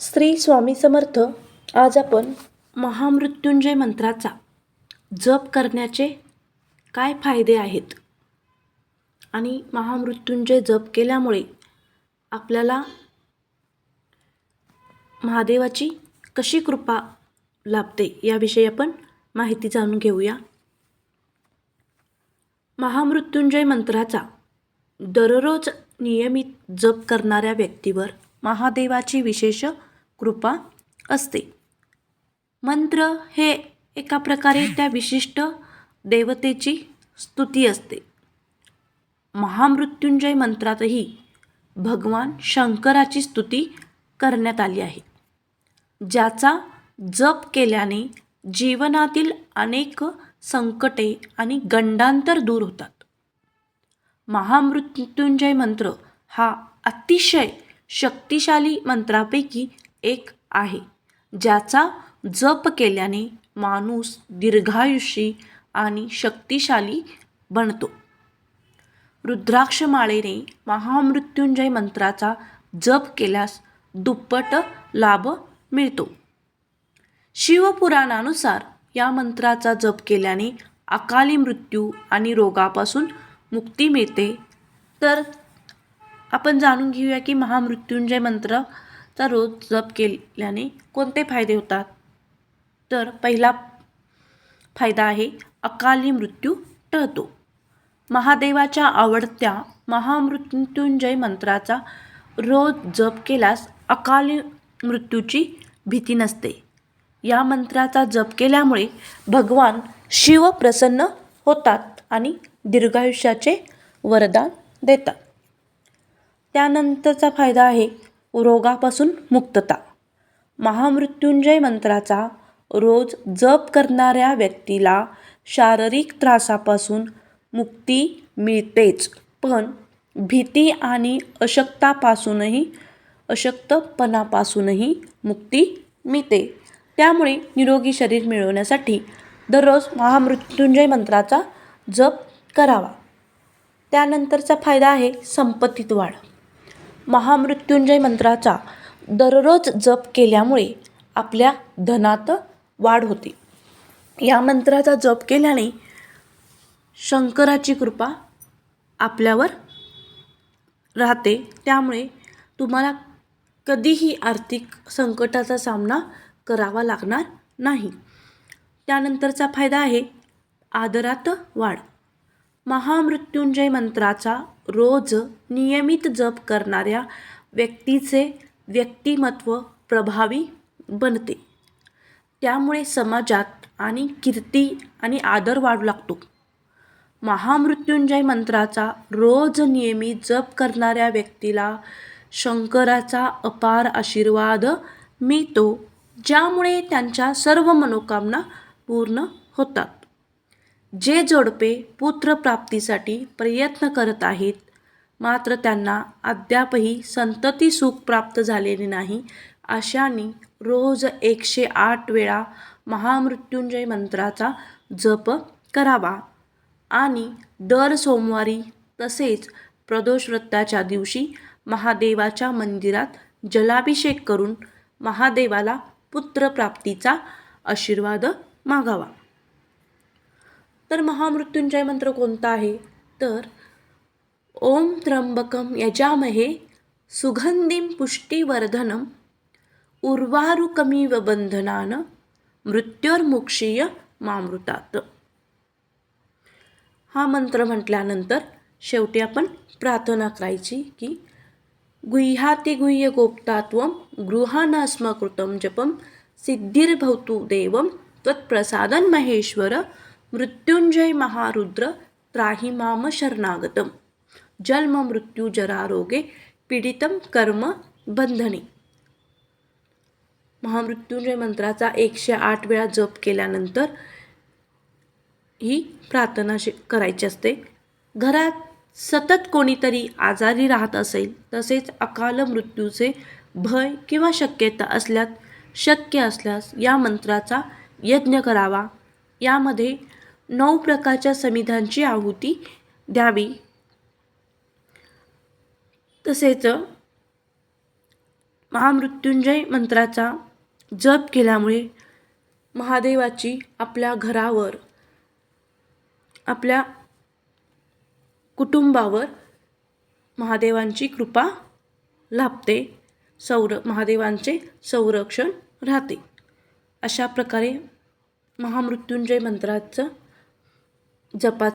श्री स्वामी समर्थ आज आपण महामृत्युंजय मंत्राचा जप करण्याचे काय फायदे आहेत? आणि महामृत्युंजय जप केल्यामुळे आपल्याला महादेवाची कशी कृपा लाभते याविषयी आपण माहिती जाणून घेऊया. महामृत्युंजय मंत्राचा दररोज नियमित जप करणाऱ्या व्यक्तीवर महादेवाची विशेष कृपा असते. मंत्र हे एका प्रकारे त्या विशिष्ट देवतेची स्तुती असते. महामृत्युंजय मंत्रातही भगवान शंकराची स्तुती करण्यात आली आहे. ज्याचा जप केल्याने जीवनातील अनेक संकटे आणि गंडांतर दूर होतात. महामृत्युंजय मंत्र हा अतिशय शक्तिशाली मंत्रापैकी एक आहे ज्याचा जप केल्याने माणूस दीर्घायुषी आणि शक्तिशाली बनतो. रुद्राक्षमाळेने महामृत्युंजय मंत्राचा जप केल्यास दुप्पट लाभ मिळतो. शिवपुराणानुसार या मंत्राचा जप केल्याने अकाली मृत्यू आणि रोगापासून मुक्ती मिळते. तर आपण जाणून घेऊया की महामृत्युंजय मंत्राचा रोज जप केल्याने कोणते फायदे होतात? तर पहिला फायदा आहे अकाली मृत्यू टळतो. महादेवाच्या आवडत्या महामृत्युंजय मंत्राचा रोज जप केल्यास अकाली मृत्यूची भीती नसते. या मंत्राचा जप केल्यामुळे भगवान शिव प्रसन्न होतात आणि दीर्घायुष्याचे वरदान देतात. त्यानंतरचा फायदा आहे रोगापासून मुक्तता. महामृत्युंजय मंत्राचा रोज जप करणाऱ्या व्यक्तीला शारीरिक त्रासापासून मुक्ती मिळतेच पण भीती आणि अशक्तापासूनही अशक्तपणापासूनही मुक्ती मिळते. त्यामुळे निरोगी शरीर मिळवण्यासाठी दररोज महामृत्युंजय मंत्राचा जप करावा. त्यानंतरचा फायदा आहे संपत्तीत वाढ. महामृत्युंजय मंत्राचा दररोज जप केल्यामुळे आपल्या धनात वाढ होते. या मंत्राचा जप केल्याने शंकराची कृपा आपल्यावर राहते. त्यामुळे तुम्हाला कधीही आर्थिक संकटाचा सामना करावा लागणार नाही. त्यानंतरचा फायदा आहे आदरात वाढ. महामृत्युंजय मंत्राचा रोज नियमित जप करणाऱ्या व्यक्तीचे व्यक्तिमत्व प्रभावी बनते. त्यामुळे समाजात आणि कीर्ती आणि आदर वाढू लागतो. महामृत्युंजय मंत्राचा रोज नियमित जप करणाऱ्या व्यक्तीला शंकराचा अपार आशीर्वाद मिळतो ज्यामुळे त्यांच्या सर्व मनोकामना पूर्ण होतात. जे जोडपे पुत्रप्राप्तीसाठी प्रयत्न करत आहेत मात्र त्यांना अद्यापही संतती सुख प्राप्त झालेले नाही अशांनी रोज एकशे आठ वेळा महामृत्युंजय मंत्राचा जप करावा आणि दर सोमवारी तसेच प्रदोष व्रताच्या दिवशी महादेवाच्या मंदिरात जलाभिषेक करून महादेवाला पुत्रप्राप्तीचा आशीर्वाद मागावा. तर महामृत्युंजय मंत्र कोणता आहे? तर ओम त्र्यंबकम यजामहे सुगंधीम पुष्टीवर्धनम उर्वारुकमीव बंधनान मृत्युर्मुक्षीय मामृतात. हा मंत्र म्हटल्यानंतर शेवटी आपण प्रार्थना करायची की गुह्याति गुह्य गोप्तात्वम गृहानास्मकृतं जपम सिद्धिर्भवतु देवम त्वत्प्रसादन महेश्वर मृत्युंजय महारुद्र त्राही माम शरणागतम जन्म मृत्यू जरारोगे पीडितम कर्म बंधने महामृत्युंजय मंत्राचा एकशे आठ वेळा जप केल्यानंतर ही प्रार्थना शि करायची असते. घरात सतत कोणीतरी आजारी राहत असेल तसेच अकाल मृत्यूचे भय किंवा शक्यता असल्यास शक्य असल्यास या मंत्राचा यज्ञ करावा. यामध्ये नऊ प्रकारच्या समिधांची आहुती द्यावी. तसेच महामृत्युंजय मंत्राचा जप केल्यामुळे महादेवाची आपल्या घरावर आपल्या कुटुंबावर महादेवांची कृपा लाभते सौर महादेवांचे संरक्षण राहते. अशा प्रकारे महामृत्युंजय मंत्राचं जपा